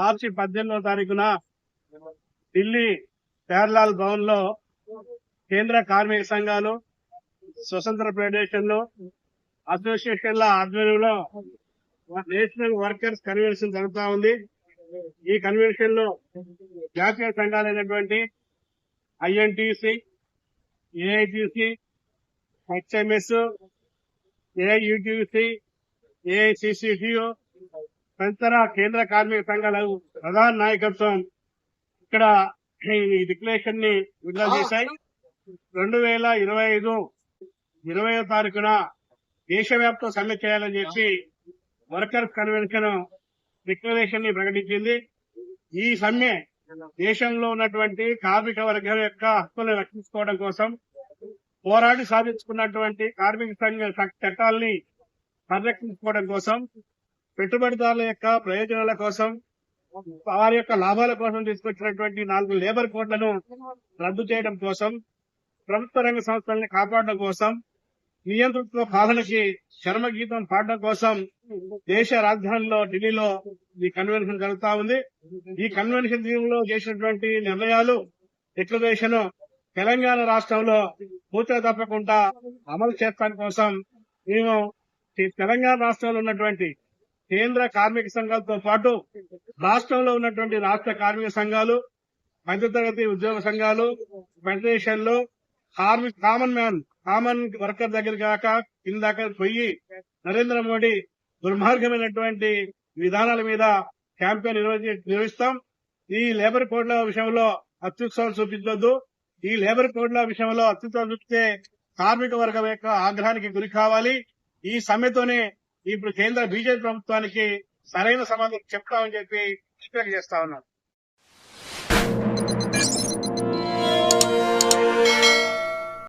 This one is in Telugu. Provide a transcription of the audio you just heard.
మార్చి పద్దెనిమిదో తారీఖున ఢిల్లీ ప్యార్లాల్ భవన్లో కేంద్ర కార్మిక సంఘాలు స్వతంత్ర ఫెడరేషన్లు అసోసియేషన్ల ఆధ్వర్యంలో నేషనల్ వర్కర్స్ కన్వెన్షన్ జరుగుతా ఉంది. ఈ కన్వెన్షన్లో జాతీయ సంఘాలైనటువంటి INTC AITC HMS AIUTC AICCTU తదితర కేంద్ర కార్మిక సంఘాల ప్రధాన నాయకత్వం ఇక్కడ ఈ డిక్లరేషన్ని విడుదల చేశాయి. రెండు వేల ఇరవై ఐదు ఇరవై తారీఖున దేశవ్యాప్త సమ్మె చేయాలని చెప్పి వర్కర్స్ కన్వెన్షన్ డిక్లరేషన్ని ప్రకటించింది. ఈ సమ్మె దేశంలో ఉన్నటువంటి కార్మిక వర్గం యొక్క హక్కులను రక్షించుకోవడం కోసం పోరాడి సాధించుకున్నటువంటి కార్మిక సంఘ చట్టాలని పరిరక్షించుకోవడం కోసం పెట్టుబడిదారుల యొక్క ప్రయోజనాల కోసం వారి యొక్క లాభాల కోసం తీసుకొచ్చినటువంటి నాలుగు లేబర్ కోడ్లను రద్దు చేయడం కోసం ప్రభుత్వ రంగ సంస్థల్ని కాపాడడం కోసం నియంతృత్వ పాలనకి చర్మగీతం పాడడం కోసం దేశ రాజధానిలో ఢిల్లీలో ఈ కన్వెన్షన్ జరుగుతా ఉంది. ఈ కన్వెన్షన్లో చేసినటువంటి నిర్ణయాలు డిక్లరేషన్ తెలంగాణ రాష్ట్రంలో పూర్తిగా తప్పకుండా అమలు చేస్తాని కోసం మేము తెలంగాణ రాష్ట్రంలో ఉన్నటువంటి కేంద్ర కార్మిక సంఘాలతో పాటు రాష్ట్రంలో ఉన్నటువంటి రాష్ట్ర కార్మిక సంఘాలు మధ్యతరగతి ఉద్యోగ సంఘాలు ఫెడరేషన్లు కార్మిక కామన్ మ్యాన్ కామన్ వర్కర్ దగ్గర కాక ఇందాక పోయి నరేంద్ర మోడీ దుర్మార్గమైనటువంటి విధానాల మీద క్యాంపెయిన్ నిర్వహిస్తాం. ఈ లేబర్ కోడ్ల విషయంలో అత్యుత్సాహం చూపించొద్దు. ఈ లేబర్ కోడ్ల విషయంలో అత్యుత్సాహం చూపితే కార్మిక వర్గం యొక్క ఆగ్రహానికి గురి కావాలి. ఈ సమ్మెతోనే ఇప్పుడు కేంద్ర బీజేపీ ప్రభుత్వానికి సరైన సమాధానం చెప్తామని చెప్పి చేస్తా ఉన్నారు